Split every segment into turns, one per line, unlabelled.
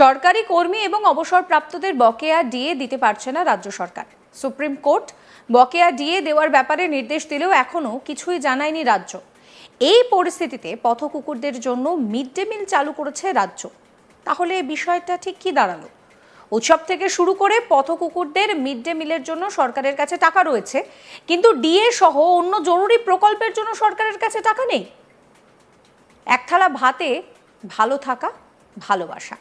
সরকারি কর্মী এবং অবসরপ্রাপ্তদের বকেয়া ডিএ দিতে পারছে না রাজ্য সরকার। সুপ্রিম কোর্ট বকেয়া ডিএ দেওয়ার ব্যাপারে নির্দেশ দিলেও এখনও কিছুই জানায়নি রাজ্য। এই পরিস্থিতিতে পথ কুকুরদের জন্য মিড ডে মিল চালু করেছে রাজ্য। তাহলে বিষয়টা ঠিক কি দাঁড়াল? উৎসব থেকে শুরু করে পথ কুকুরদের মিড ডে মিলের জন্য সরকারের কাছে টাকা রয়েছে, কিন্তু ডিএ সহ অন্য জরুরি প্রকল্পের জন্য সরকারের কাছে টাকা নেই। এক থালা ভাতে ভালো থাকা, ভালোবাসা।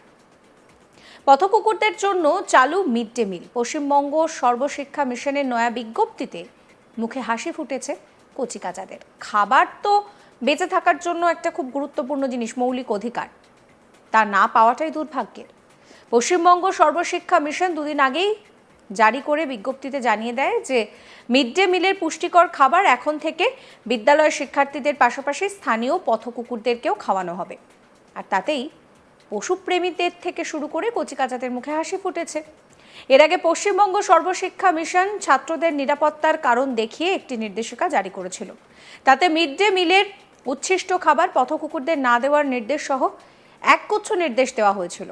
পথকুকুরদের জন্য চালু mid day meal. Paschimbanga Sarva Shiksha মিশনের নয়া বিজ্ঞপ্তিতে মুখে হাসি ফুটেছে কচিকাচাদের। খাবার তো বেঁচে থাকার জন্য একটা খুব গুরুত্বপূর্ণ জিনিস, মৌলিক অধিকার। তা না পাওয়াটাই দুর্ভাগ্যের। পশ্চিমবঙ্গ সর্বশিক্ষা মিশন দুদিন আগেই জারি করে বিজ্ঞপ্তিতে জানিয়ে দেয় যে, মিড ডে মিলের পুষ্টিকর খাবার এখন থেকে বিদ্যালয়ের শিক্ষার্থীদের পাশাপাশি স্থানীয় পথকুকুরদেরকেও খাওয়ানো হবে। আর তাতেই পশুপ্রেমীদের থেকে শুরু করে কচিকাচাদের মুখে হাসি ফুটেছে। এর আগে পশ্চিমবঙ্গ সর্বশিক্ষা মিশন ছাত্রদের নিরাপত্তার কারণ দেখিয়ে একটি নির্দেশিকা জারি করেছিল। তাতে মিড ডে মিলের উচ্ছিষ্ট খাবার পথকুকুরদের না দেওয়ার নির্দেশ সহ একগুচ্ছ নির্দেশ দেওয়া হয়েছিল।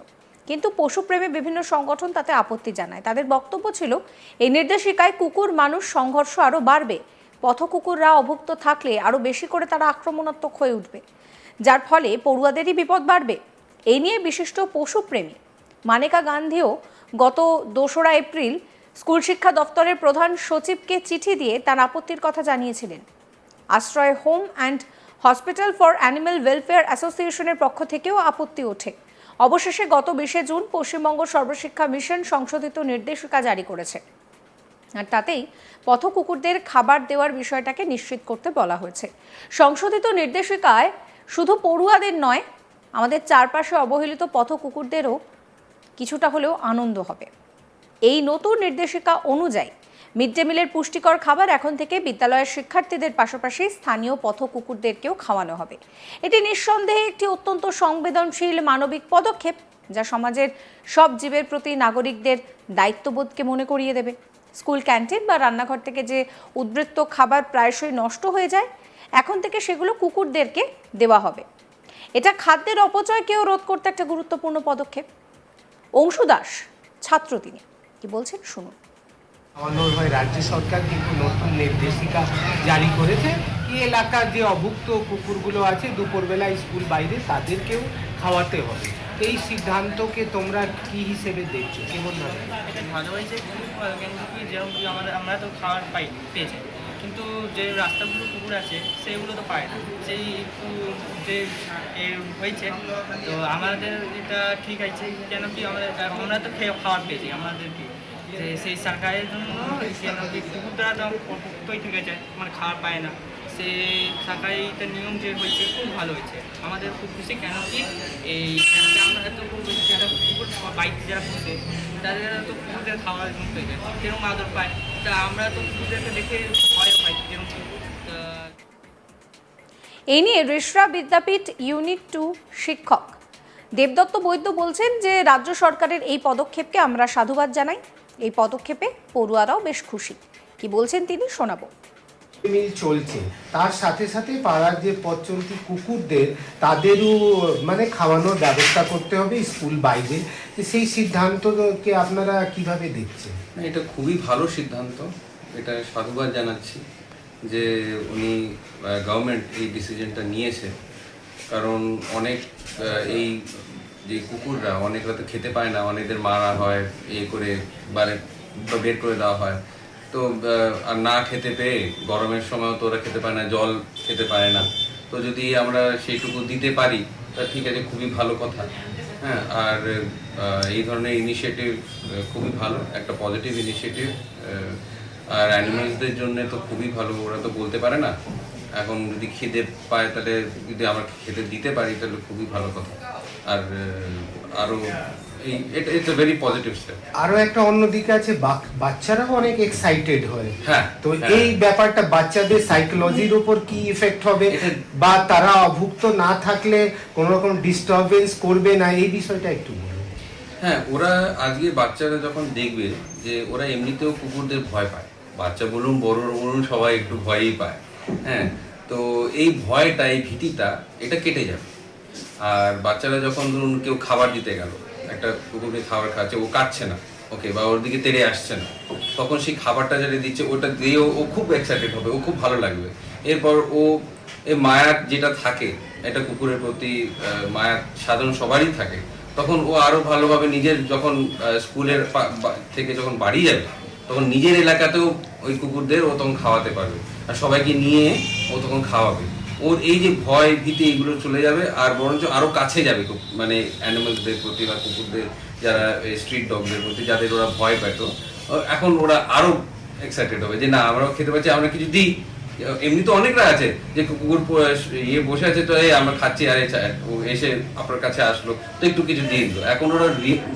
কিন্তু পশুপ্রেমী বিভিন্ন সংগঠন তাতে আপত্তি জানায়। তাদের বক্তব্য ছিল, এই নির্দেশিকায় কুকুর, মানুষ, সংঘর্ষ আরও বাড়বে। পথকুকুররা অভুক্ত থাকলে আরও বেশি করে তারা আক্রমণাত্মক হয়ে উঠবে। যার ফলে পড়ুয়াদেরই বিপদ বাড়বে। এই নিয়ে বিশিষ্ট পশুপ্রেমী মানেকা গান্ধীও গত দোসরা এপ্রিল স্কুল শিক্ষা দপ্তরের প্রধান সচিবকে চিঠি দিয়ে তার আপত্তির কথা জানিয়েছিলেন। Ashray home and hospital for animal welfare অ্যাসোসিয়েশনের পক্ষ থেকেও আপত্তি ওঠে। অবশেষে গত বিশে জুন পশ্চিমবঙ্গ সর্বশিক্ষা মিশন সংশোধিত নির্দেশিকা জারি করেছে। আর তাতেই পথ কুকুরদের খাবার দেওয়ার বিষয়টাকে নিশ্চিত করতে বলা হয়েছে। সংশোধিত নির্দেশিকায় শুধু পড়ুয়াদের নয় আমাদের চারপাশে অবহেলিত পথ কুকুরদেরও কিছুটা হলেও আনন্দ হবে। এই নতুন নির্দেশিকা অনুযায়ী মিড ডে মিলের পুষ্টিকর খাবার এখন থেকে বিদ্যালয়ের শিক্ষার্থীদের পাশাপাশি স্থানীয় পথ কুকুরদেরকেও খাওয়ানো হবে। এটি নিঃসন্দেহে একটি অত্যন্ত সংবেদনশীল মানবিক পদক্ষেপ যা সমাজের সব জীবের প্রতি নাগরিকদের দায়িত্ববোধকে মনে করিয়ে দেবে। স্কুল ক্যান্টিন বা রান্নাঘর থেকে যে উদ্বৃত্ত খাবার প্রায়শই নষ্ট হয়ে যায়, এখন থেকে সেগুলো কুকুরদেরকে দেওয়া হবে। এটা খাদ্যের অপচয়কেও রোধ করতে একটা গুরুত্বপূর্ণ পদক্ষেপ। অংশু দাস ছাত্র তিনি। কি বলছেন? শুনুন।
হয় রাজ্য সরকার কিন্তু নতুন নির্দেশিকা জারি করেছে এই এলাকার যে অভুক্ত কুকুরগুলো আছে দুপুরবেলা স্কুল বাইরে তাদেরকেও খাওয়াতে হবে। এই সিদ্ধান্তকে তোমরা কি হিসেবে দেখছ? কেমন ভাবে
ভালো হয়েছে আমরা তো খাওয়ার পাই পেয়েছে। কিন্তু যে রাস্তাগুলো পুকুর আছে, সেগুলো তো পায় না। সেই একটু যে হয়েছে, তো আমাদের এটা ঠিক আছে, কেন কি আমাদের আমরা তো খেয়ে খাবার পেয়েছি আমাদের কি যে সেই সরকারের জন্য কেন কি কুকুররা তো অভুক্তই থেকে যায় মানে খাবার পায় না। সে সরকারি একটা নিয়ম যে হয়েছে, খুব ভালো হয়েছে। আমাদের খুব খুশি, কেন কি এই আমরা এত যারা কুকুর বাইক যারা পুষে তাদের তো কুকুরদের খাওয়ার জন্য হয়ে যায় যেরকম আদর পায় তা আমরা তো কুকুরদেরকে দেখে
এই নিয়ে রেশরা বিদ্যাপীঠ ইউনিট টু শিক্ষক। দেবদত্ত বৈদ্য বলছেন যে রাজ্য সরকারের এই পদক্ষেপকে আমরা সাধুবাদ জানাই। এই পদক্ষেপে পড়ুয়ারাও বেশ খুশি। কি বলছেন তিনি শোনাবো।
মিল চলছে। তার সাথে সাথে পাড়ার যে পথ চলতি কুকুরদের তাদেরও মানে খাওয়ানোর ব্যবস্থা করতে হবে স্কুল বাইরে। সেই সিদ্ধান্তকে আপনারা কীভাবে দেখছেন?
এটা খুবই ভালো সিদ্ধান্ত। এটা সাধুবাদ জানাচ্ছি যে উনি গভর্নমেন্ট এই ডিসিশনটা নিয়েছে। কারণ অনেক এই যে কুকুররা অনেকরা তো খেতে পায় না, অনেকদের মারা হয় এই করে বারে বের করে দেওয়া হয়। তো আর না খেতে পেয়ে গরমের সময় তো ওরা খেতে পায় না, জল খেতে পারে না। তো যদি আমরা সেইটুকু দিতে পারি, তা ঠিক আছে, খুবই ভালো কথা। হ্যাঁ আর এই ধরনের ইনিশিয়েটিভ খুবই ভালো, একটা পজিটিভ ইনিশিয়েটিভ আর অ্যানিমালসদের জন্য তো খুবই ভালো ওরা তো বলতে পারে না। এখন যদি খেতে পায় তাহলে যদি আমরা খেতে দিতে পারি তাহলে খুবই ভালো কথা। আর আহ, আরও এই এটা ইটস ভেরি পজিটিভ স্টেপ
একটা অন্য দিকে আছে বাচ্চারাও অনেক এক্সাইটেড হয়।
হ্যাঁ,
তো
হ্যাঁ।
এই ব্যাপারটা বাচ্চাদের সাইকোলজির উপর কি ইফেক্ট হবে? বা তারা অভুক্ত না থাকলে কোনো রকম ডিস্টারবেন্স করবে না? এই বিষয়টা একটু
হ্যাঁ ওরা আজকে বাচ্চারা যখন দেখবে যে ওরা এমনিতেও কুকুরদের ভয় পায় বাচ্চা বলুন বড় বলুন সবাই একটু ভয়ই পায়। হ্যাঁ তো এই ভয়টা এই ভীতিটা এটা কেটে যাবে। আর বাচ্চারা যখন ধরুন কেউ খাবার দিতে গেল একটা কুকুরকে খাবার খাচ্ছে ও কাটছে না ওকে বা ওর দিকে তেড়ে আসছে না তখন সেই খাবারটা যেটা দিচ্ছে ওটা দিয়ে ও খুব এক্সাইটেড হবে ও খুব ভালো লাগবে। এরপর ও এ মায়ার যেটা থাকে একটা কুকুরের প্রতি আহ, মায়া সাধারণ সবারই থাকে তখন ও আরও ভালোভাবে নিজের যখন স্কুলের থেকে যখন বাড়ি যাবে তখন নিজের এলাকাতেও ওই কুকুরদের ও তখন খাওয়াতে পারবে। আর সবাইকে নিয়ে ও তখন খাওয়াবে। ওর এই যে ভয় ভীতি এগুলো চলে যাবে আর বরঞ্চ আরও কাছে যাবে মানে অ্যানিমালসদের প্রতি বা কুকুরদের যারা স্ট্রিট ডগদের প্রতি যাদের ওরা ভয় পেত এখন ওরা আরও এক্সাইটেড হবে যে না, আমরাও খেতে পারছি, আমরা কিছু দিই। এমনি তো অনেকরা আছে, যে কুকুর ইয়ে বসে আছে, তো এই আমরা খাচ্ছি, আর এসে আপনার কাছে আসলো, তো একটু কিছু দিয়ে দিল। এখন ওরা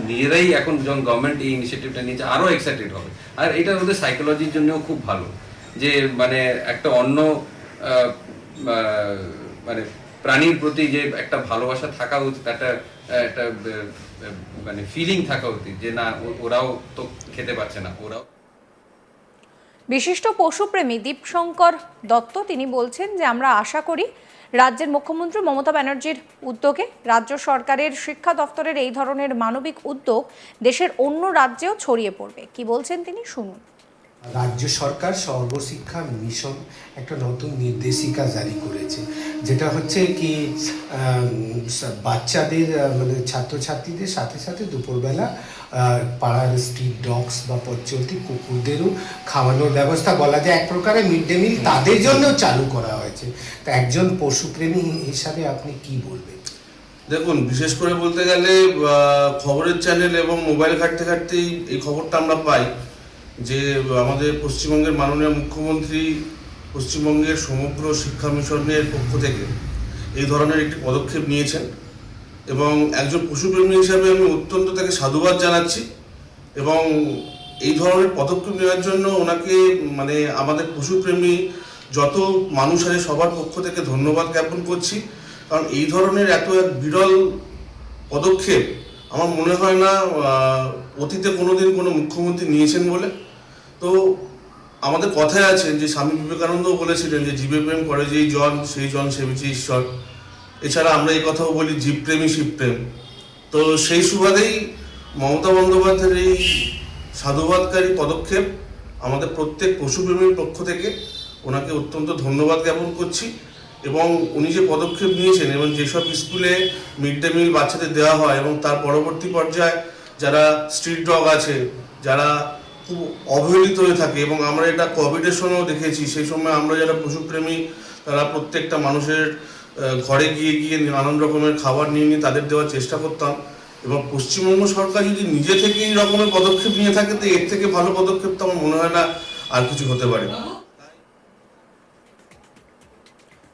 নিজেরাই এখন যখন গভর্নমেন্ট এই ইনিশিয়েটিভটা নিয়েছে আরও এক্সাইটেড হবে। আর এটা ওদের সাইকোলজির জন্যও খুব ভালো, যে মানে একটা অন্য মানে প্রাণীর প্রতি যে একটা ভালোবাসা থাকা উচিত, একটা একটা মানে ফিলিং থাকা উচিত, যে না ওরাও তো খেতে পাচ্ছে না, ওরাও
বিশিষ্ট পশুপ্রেমী দীপশঙ্কর দত্ত, তিনি বলছেন যে, আমরা আশা করি রাজ্যের মুখ্যমন্ত্রী মমতা ব্যানার্জির উদ্যোগে রাজ্য সরকারের শিক্ষা দপ্তরের এই ধরনের মানবিক উদ্যোগ দেশের অন্য রাজ্যেও ছড়িয়ে পড়বে। কি বলছেন তিনি? শুনুন।
রাজ্য সরকার সর্বশিক্ষা মিশন একটা নতুন নির্দেশিকা জারি করেছে। যেটা হচ্ছে কি বাচ্চাদের মানে ছাত্রছাত্রীদের সাথে সাথে দুপুরবেলা পাড়ার স্ট্রিট ডগস বা পথ কুকুরদেরও খাওয়ানোর ব্যবস্থা বলা যায়। এক প্রকারে মিড ডে মিল তাদের জন্য চালু করা হয়েছে। তা একজন পশুপ্রেমী হিসাবে আপনি কি বলবেন?
দেখুন, বিশেষ করে বলতে গেলে খবরের চ্যানেল এবং মোবাইল ঘাটতে ঘাটতেই এই খবরটা আমরা পাই। যে আমাদের পশ্চিমবঙ্গের মাননীয় মুখ্যমন্ত্রী পশ্চিমবঙ্গের সমগ্র শিক্ষা মিশনের পক্ষ থেকে এই ধরনের একটি পদক্ষেপ নিয়েছেন এবং একজন পশুপ্রেমী হিসাবে আমি অত্যন্ত তাকে সাধুবাদ জানাচ্ছি এবং এই ধরনের পদক্ষেপ নেওয়ার জন্য ওনাকে মানে আমাদের পশুপ্রেমী যত মানুষ আছে সবার পক্ষ থেকে ধন্যবাদ জ্ঞাপন করছি। কারণ এই ধরনের এত এক বিরল পদক্ষেপ আমার মনে হয় না অতীতে কোনোদিন কোনো মুখ্যমন্ত্রী নিয়েছেন বলে। তো আমাদের কথায় আছে যে স্বামী বিবেকানন্দ বলেছিলেন যে জীবে প্রেম করে যেই জন, সেই জন সেবিছে ঈশ্বর। এছাড়া আমরা এই কথাও বলি জীবপ্রেমী শিবপ্রেম তো সেই সুবাদেই মমতা বন্দ্যোপাধ্যায়ের এই সাধুবাদকারী পদক্ষেপ আমাদের প্রত্যেক পশুপ্রেমীর পক্ষ থেকে ওনাকে অত্যন্ত ধন্যবাদ জ্ঞাপন করছি। এবং উনি যে পদক্ষেপ নিয়েছেন এবং যেসব স্কুলে মিড ডে মিল বাচ্চাদের দেওয়া হয় এবং তার পরবর্তী পর্যায়ে যারা স্ট্রিট ডগ আছে, যারা খুব অবহেলিত হয়ে থাকে এবং আমরা এটা কোভিডের সময়ও দেখেছি, সেই সময় আমরা যারা পশুপ্রেমী, তারা প্রত্যেকটা মানুষের ঘরে গিয়ে গিয়ে নানান রকমের খাবার নিয়ে নিয়ে তাদের দেওয়ার চেষ্টা করতাম এবং পশ্চিমবঙ্গ সরকার যদি নিজে থেকে এই রকমের পদক্ষেপ নিয়ে থাকে, তো এর থেকে ভালো পদক্ষেপ তো আমার মনে হয় না আর কিছু হতে পারে।